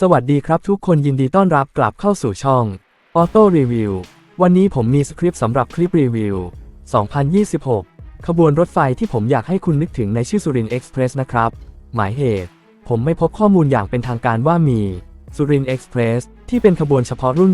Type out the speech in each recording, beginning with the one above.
สวัสดีครับทุกคนยินดีต้อนรับกลับเข้าสู่ช่อง Auto Review วันนี้ผมมีสคริปต์สำหรับคลิปรีวิว 2026 ขบวนรถไฟที่ผมอยากให้คุณนึกถึงในชื่อสุรินทร์เอ็กซ์เพรสนะครับ หมายเหตุ ผมไม่พบข้อมูลอย่างเป็นทางการว่ามีสุรินทร์เอ็กซ์เพรสที่เป็นขบวนเฉพาะรุ่น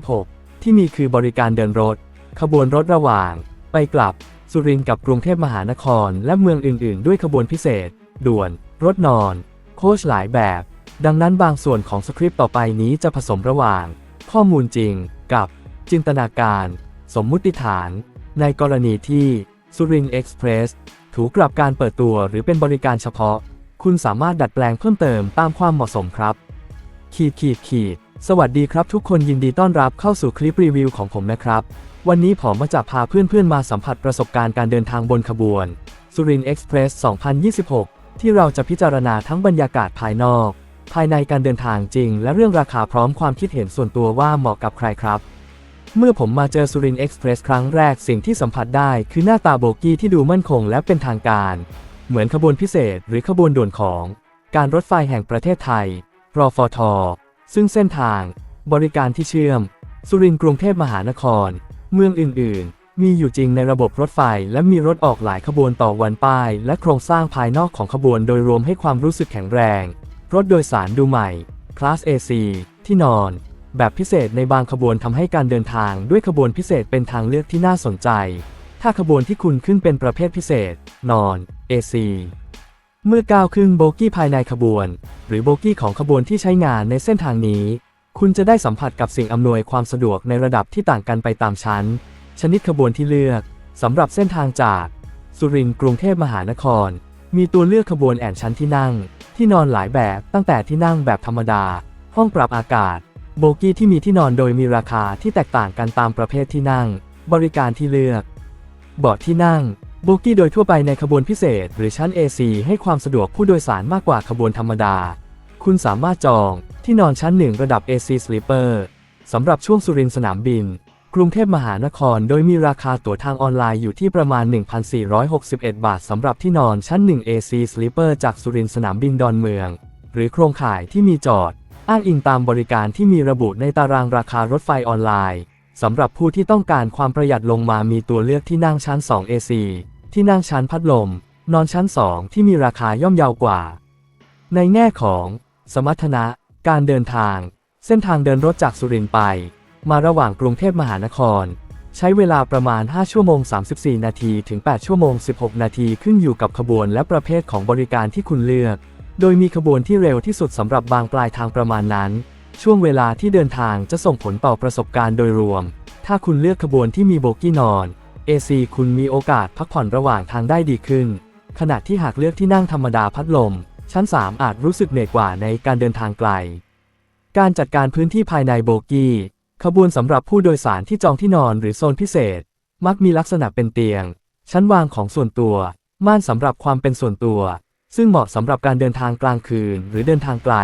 2026 ที่มีคือบริการเดินรถ ขบวนรถระหว่าง ไปกลับสุรินทร์กับกรุงเทพมหานคร และเมืองอื่น ๆ ด้วยขบวนพิเศษ ด่วน รถนอน โคชหลายแบบ ดังนั้นบางส่วนของสคริปต์ต่อไปนี้จะผสมระหว่าง ข้อมูลจริง กับ จินตนาการ สมมุติฐาน ในกรณีที่สุรินทร์เอ็กซ์เพรสถูกกลับการเปิดตัวหรือเป็นบริการเฉพาะ คุณสามารถดัดแปลงเพิ่มเติมตามความเหมาะสมครับ ขีดขีดขีด สวัสดีครับทุกคนยินดีต้อนรับเข้าสู่คลิปรีวิวของผมนะครับ วันนี้ผมมาจะพาเพื่อนๆมาสัมผัสประสบการณ์การเดินทางบนขบวนสุรินทร์เอ็กซ์เพรส2026 ที่เราจะพิจารณาทั้งบรรยากาศภายนอก ภายในการเดินทางจริง และเรื่องราคาพร้อมความคิดเห็นส่วนตัวว่าเหมาะกับใครครับ เมื่อผมมาเจอสุรินทร์เอ็กซ์เพรสครั้งแรกสิ่งที่สัมผัสได้คือหน้าตาโบกี้ที่ดูมั่นคงและเป็นทางการ เหมือนขบวนพิเศษหรือขบวนด่วนของ การรถไฟแห่งประเทศไทยรอฟทซึ่งเส้นทาง บริการที่เชื่อม สุรินทร์กรุงเทพมหานคร เมืองอื่น ๆ มีอยู่จริงในระบบรถไฟและมีรถออกหลายขบวนต่อวันป้าย และโครงสร้างภายนอกของขบวนโดยรวมให้ความรู้สึกแข็งแรง รถโดยสารดูใหม่คลาส AC ที่นอน แบบพิเศษในบางขบวนทำให้การเดินทางด้วยขบวนพิเศษเป็นทางเลือกที่น่าสนใจ ถ้าขบวนที่คุณขึ้นเป็นประเภทพิเศษ นอน AC เมื่อก้าวขึ้นโบกี้ภายในขบวน หรือโบกี้ของขบวนที่ใช้งานในเส้นทางนี้ คุณจะได้สัมผัสกับสิ่งอำนวยความสะดวกในระดับที่ต่างกันไปตามชั้น ชนิดขบวนที่เลือกสำหรับเส้นทางจาก สุรินทร์กรุงเทพมหานคร มีตัวเลือกขบวนแอนชั้นที่นั่ง ที่นอนหลายแบบตั้งแต่ที่นั่งแบบธรรมดา ห้องปรับอากาศ โบกี้ที่มีที่นอนโดยมีราคาที่แตกต่างกันตามประเภทที่นั่ง บริการที่เลือกเบาะที่นั่ง โบกี้โดยทั่วไปในขบวนพิเศษ หรือชั้น AC ให้ความสะดวกผู้โดยสารมากกว่าขบวนธรรมดา คุณสามารถจองที่นอนชั้นหนึ่งระดับ AC Sleeper สำหรับช่วงสุรินสนามบิน กรุงเทพมหานคร โดยมีราคาตั๋วทางออนไลน์อยู่ที่ประมาณ 1,461 บาทสำหรับที่นอนชั้น 1 AC Sleeper จากสุรินทร์สนามบินดอนเมือง หรือโครงข่ายที่มีจอด อ้างอิงตามบริการที่มีระบุในตารางราคารถไฟออนไลน์สำหรับผู้ที่ต้องการความประหยัดลงมามีตัวเลือกที่นั่งชั้น 2 AC ที่นั่งชั้นพัดลม นอนชั้น 2 ที่มีราคาย่อมเยาวกว่า ในแง่ของ สมรรถนะ การเดินทาง เส้นทางเดินรถจากสุรินทร์ไป มาระหว่างกรุงเทพมหานคร ใช้เวลาประมาณ 5 ชั่วโมง 34 นาทีถึง 8 ชั่วโมง 16 นาทีขึ้นอยู่กับขบวนและประเภทของบริการที่คุณเลือก โดยมีขบวนที่เร็วที่สุดสำหรับบางปลายทางประมาณนั้น ช่วงเวลาที่เดินทางจะส่งผลต่อประสบการณ์โดยรวม ถ้าคุณเลือกขบวนที่มีโบกี้นอน AC คุณมีโอกาสพักผ่อนระหว่างทางได้ดีขึ้น ขณะที่หากเลือกที่นั่งธรรมดาพัดลม ชั้น 3 อาจรู้สึกเหนื่อยกว่าในการเดินทางไกล การจัดการพื้นที่ภายในโบกี้ ขบวนสำหรับผู้โดยสารที่จองที่นอนหรือโซนพิเศษ มักมีลักษณะเป็นเตียง ชั้นวางของส่วนตัว ม่านสำหรับความเป็นส่วนตัว ซึ่งเหมาะสำหรับการเดินทางกลางคืนหรือเดินทางไกล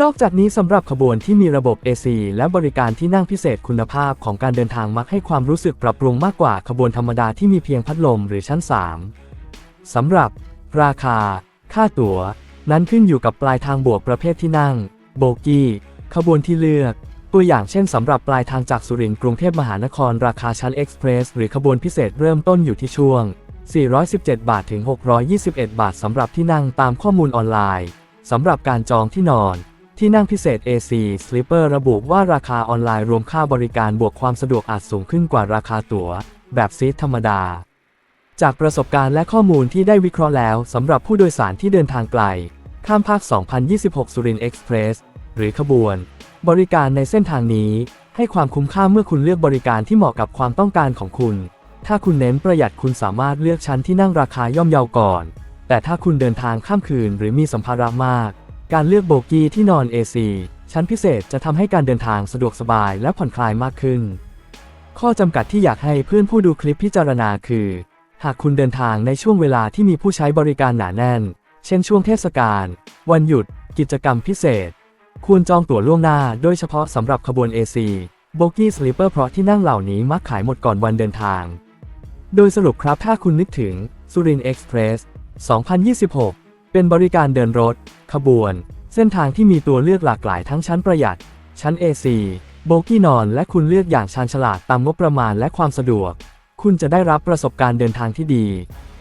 นอกจากนี้สำหรับขบวนที่มีระบบ AC และบริการที่นั่งพิเศษคุณภาพของการเดินทางมักให้ความรู้สึกปรับปรุงมากกว่าขบวนธรรมดาที่มีเพียงพัดลมหรือชั้น 3 สำหรับ ราคา ค่าตั๋ว นั้นขึ้นอยู่กับปลายทางบวกประเภทที่นั่ง โบกี้ ขบวนที่เลือก ตัวอย่างเช่นสำหรับปลายทางจากสุรินทร์กรุงเทพมหานครราคาชั้นเอ็กซ์เพรสหรือขบวนพิเศษเริ่มต้นอยู่ที่ช่วง 417 บาทถึง 621 บาทสำหรับที่นั่งตามข้อมูลออนไลน์สำหรับการจองที่นอน ที่นั่งพิเศษ AC Sleeper ระบุว่าราคาออนไลน์รวมค่าบริการบวกความสะดวกอาจสูงขึ้นกว่าราคาตั๋ว แบบซีทธรรมดา จากประสบการณ์และข้อมูลที่ได้วิเคราะห์แล้วสำหรับผู้โดยสารที่เดินทางไกล ข้ามภาค 2026 สุรินทร์เอ็กซ์เพรสหรือขบวน บริการในเส้นทางนี้ ให้ความคุ้มค่าเมื่อคุณเลือกบริการที่เหมาะกับความต้องการของคุณ ถ้าคุณเน้นประหยัดคุณสามารถเลือกชั้นที่นั่งราคาย่อมเยาก่อน แต่ถ้าคุณเดินทางข้ามคืนหรือมีสัมภาระมาก การเลือกโบกี้ที่นอน AC ชั้นพิเศษจะทำให้การเดินทางสะดวกสบายและผ่อนคลายมากขึ้น ข้อจำกัดที่อยากให้เพื่อนผู้ดูคลิปพิจารณาคือ หากคุณเดินทางในช่วงเวลาที่มีผู้ใช้บริการหนาแน่น เช่นช่วงเทศกาล วันหยุด กิจกรรมพิเศษ ควรจองตั๋วล่วงหน้าโดยเฉพาะสำหรับขบวน AC โบกี้สลีเปอร์เพราะที่นั่งเหล่านี้มักขายหมดก่อนวันเดินทาง โดยสรุปครับถ้าคุณนึกถึงสุรินทร์เอ็กซ์เพรส 2026 เป็นบริการเดินรถ ขบวน เส้นทางที่มีตัวเลือกหลากหลายทั้งชั้นประหยัด ชั้น AC โบกี้นอนและคุณเลือกอย่างชาญฉลาดตามงบประมาณและความสะดวก คุณจะได้รับประสบการณ์เดินทางที่ดี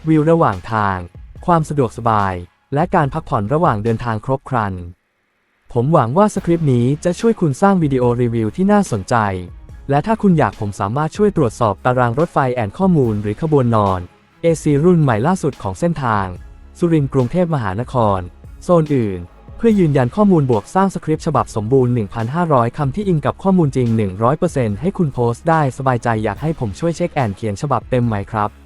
วิวระหว่างทาง ความสะดวกสบาย และการพักผ่อนระหว่างเดินทางครบครัน ผมหวังว่าสคริปต์นี้จะช่วยคุณสร้างวิดีโอรีวิวที่น่าสนใจ และถ้าคุณอยากผมสามารถช่วยตรวจสอบตารางรถไฟแอนข้อมูลหรือขบวนนอน AC รุ่นใหม่ล่าสุดของเส้นทาง สุรินทร์กรุงเทพมหานคร โซนอื่น เพื่อยืนยันข้อมูลบวกสร้างสคริปต์ฉบับสมบูรณ์ 1,500 คำที่อิงกับข้อมูลจริง 100%ให้คุณโพสต์ได้สบายใจอยากให้ผมช่วยเช็คแอนเขียนฉบับเต็มไหมครับ